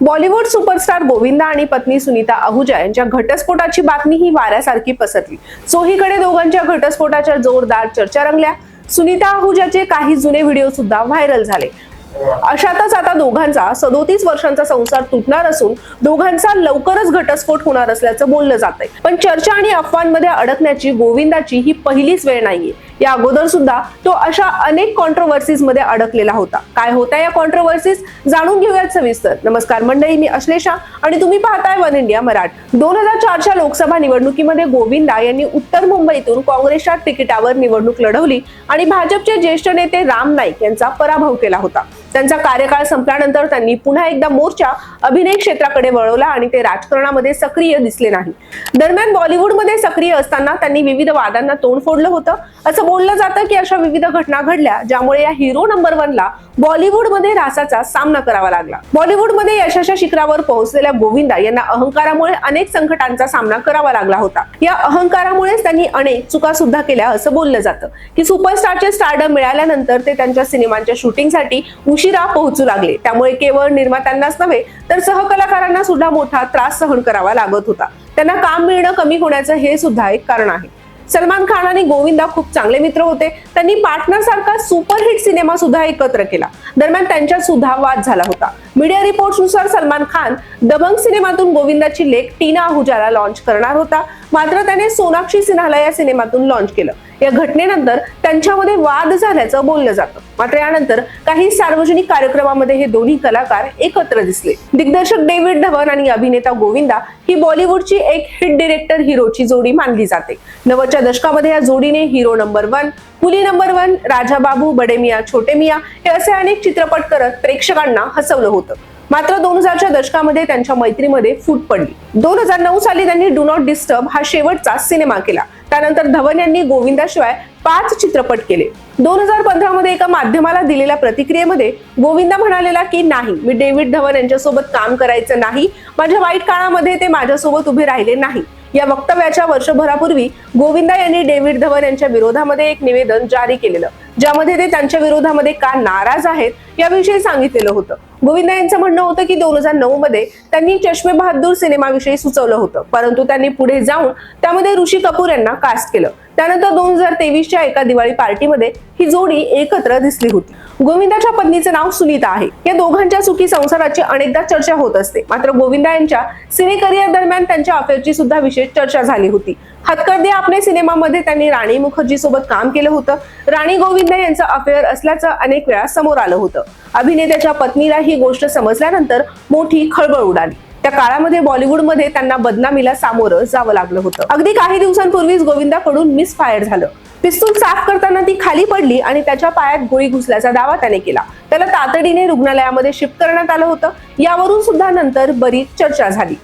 Bollywood superstar Govinda आणि पत्नी सुनीता आहुजा यांच्या घटस्फोटाची बातमी ही वाऱ्यासारखी पसरली. चोहीकडे दोघांच्या घटस्फोटाच्या जोरदार चर्चा रंगल्या. सुनीता आहुजाचे काही जुने व्हिडिओ सुद्धा व्हायरल झाले. अशातच आता दोघांचा सदोतीस वर्षांचा संसार तुटणार असून दोघांचा लवकरच घटस्फोट होणार असल्याचं बोललं जात आहे पण चर्चा आणि अफवांमध्ये अडकण्याची गोविंदाची ही पहिलीच वेळ नाहीये. या अगोदर सुद्धा तो अशा अनेक कॉन्ट्रोवर्सीजमध्ये अडकलेला होता. काय होत्या या कॉन्ट्रोवर्सीज जाणून घेऊयात सविस्तर. नमस्कार मंडळी मी अश्लेषा आणि तुम्ही पाहताय वन इंडिया मराठ. दोन हजार चारच्या लोकसभा निवडणुकीमध्ये गोविंदा यांनी उत्तर मुंबईतून काँग्रेसच्या तिकिटावर निवडणूक लढवली आणि भाजपचे ज्येष्ठ नेते राम नाईक यांचा पराभव केला होता. त्यांचा कार्यकाळ संपल्यानंतर त्यांनी पुन्हा एकदा मोर्चा अभिनय क्षेत्राकडे वळवला आणि ते राजकारणामध्ये सक्रिय दिसले नाही. दरम्यान बॉलिवूडमध्ये सक्रिय असताना त्यांनी विविध वादांना तोंड फोडलं होतं. असं बोललं जातं की अशा विविध घटना घडल्या ज्यामुळे या हिरो नंबर वनला बॉलिवूडमध्ये रासाचा सामना करावा लागला. बॉलिवूडमध्ये यशाच्या शिखरावर पोहोचलेल्या गोविंदा यांना अहंकारामुळे अनेक संकटांचा सामना करावा लागला होता. या अहंकारामुळेच त्यांनी अनेक चुका सुद्धा केल्या असं बोललं जातं. की सुपरस्टारचे स्टार्डम मिळाल्यानंतर ते त्यांच्या सिनेमांच्या शूटिंगसाठी उशिरा पोहोचू लागले. त्यामुळे केवळ निर्मात्यांनाच नव्हे तर सहकलाकारांना सुद्धा मोठा त्रास सहन करावा लागत होता. त्यांना काम मिळणं कमी होण्याचं हे सुद्धा एक कारण आहे. सलमान खान आणि गोविंदा खूप चांगले मित्र होते. त्यांनी पार्टनर सारखा सुपरहिट सिनेमा सुद्धा एकत्र केला. दरम्यान त्यांच्यात सुद्धा वाद झाला होता. मीडिया रिपोर्ट्सनुसार सलमान खान दबंग सिनेमातून गोविंदाची लेख टीना आहुजाला लॉन्च करणार होता. मात्र त्याने सोनाक्षी सिन्हाला या सिनेमातून लॉन्च केलं. या घटनेनंतर त्यांच्यामध्ये वाद झाल्याचं बोललं जातं. मात्र यानंतर काही सार्वजनिक कार्यक्रमामध्ये हे दोन्ही कलाकार एकत्र दिसले. दिग्दर्शक डेव्हिड धवन आणि अभिनेता गोविंदा ही बॉलिवूडची एक हिट डिरेक्टर हिरोची जोडी मानली जाते. नव्वदच्या दशकामध्ये या जोडीने हिरो नंबर वन मुली नंबर वन राजा बाबू बडे मिया छोटे मिया हे असे अनेक चित्रपट करत प्रेक्षकांना हसवलं होतं. मात्र दोन हजारच्या दशकामध्ये त्यांच्या मैत्रीमध्ये फूट पडली. दोन हजार नऊ साली त्यांनी डू नॉट डिस्टर्ब हा शेवटचा सिनेमा केला. त्यानंतर धवन यांनी गोविंदाशिवाय पाच चित्रपट केले. दोन हजार पंधरा मध्ये एका माध्यमाला दिलेल्या प्रतिक्रियेमध्ये गोविंदा म्हणालेला की नाही मी डेव्हिड धवन यांच्यासोबत काम करायचं नाही. माझ्या वाईट काळामध्ये ते माझ्यासोबत उभे राहिले नाही. या वक्तव्याच्या वर्षभरापूर्वी गोविंदा यांनी डेव्हिड धवन यांच्या विरोधामध्ये एक निवेदन जारी केलेलं. ज्यामध्ये ते त्यांच्या विरोधामध्ये का नाराज आहेत याविषयी सांगितलेलं होतं. गोविंदा यांचं म्हणणं होतं की दोन हजार नऊ मध्ये त्यांनी चष्मे बहादूर सिनेमाविषयी सुचवलं होतं. परंतु त्यांनी पुढे जाऊन त्यामध्ये ऋषी कपूर यांना कास्ट केलं. त्यानंतर दोन हजार तेवीसच्या एका दिवाळी पार्टीमध्ये ही जोडी एकत्र दिसली होती. गोविंदाच्या पत्नीचं नाव सुनीता आहे. या दोघांच्या सुखी संसाराची अनेकदा चर्चा होत असते. मात्र गोविंदा यांच्या सिने करिअर दरम्यान त्यांच्या अफेअरची सुद्धा विशेष चर्चा झाली होती. हतकर्दे आपले सिनेमामध्ये त्यांनी राणी मुखर्जी सोबत काम केलं होतं. राणी गोविंद यांचं अफेअर असल्याचं अनेक वेळा समोर आलं होतं. अभिनेत्याच्या पत्नीला ही गोष्ट समजल्यानंतर मोठी खळबळ उडाली. त्या काळामध्ये बॉलिवूडमध्ये त्यांना बदनामीला सामोरं जावं लागलं होतं. अगदी काही दिवसांपूर्वीच गोविंदाकडून मिस फायर झालं. पिस्तूल साफ करताना ती खाली पडली आणि त्याच्या पायात गोळी घुसल्याचा दावा त्याने केला. त्याला तातडीने रुग्णालयामध्ये शिफ्ट करण्यात आलं होतं. यावरून सुद्धा नंतर बरीच चर्चा झाली.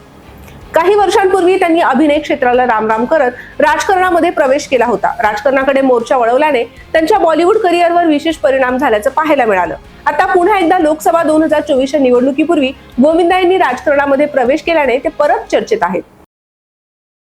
काही वर्षांपूर्वी त्यांनी अभिनय क्षेत्राला रामराम करत राजकारणामध्ये प्रवेश केला होता. राजकारणाकडे मोर्चा वळवल्याने त्यांच्या बॉलिवूड करिअरवर विशेष परिणाम झाल्याचं पाहायला मिळालं. आता पुन्हा एकदा लोकसभा दोन हजार चोवीसच्या निवडणुकीपूर्वी गोविंदा यांनी राजकारणामध्ये प्रवेश केल्याने ते परत चर्चेत आहेत.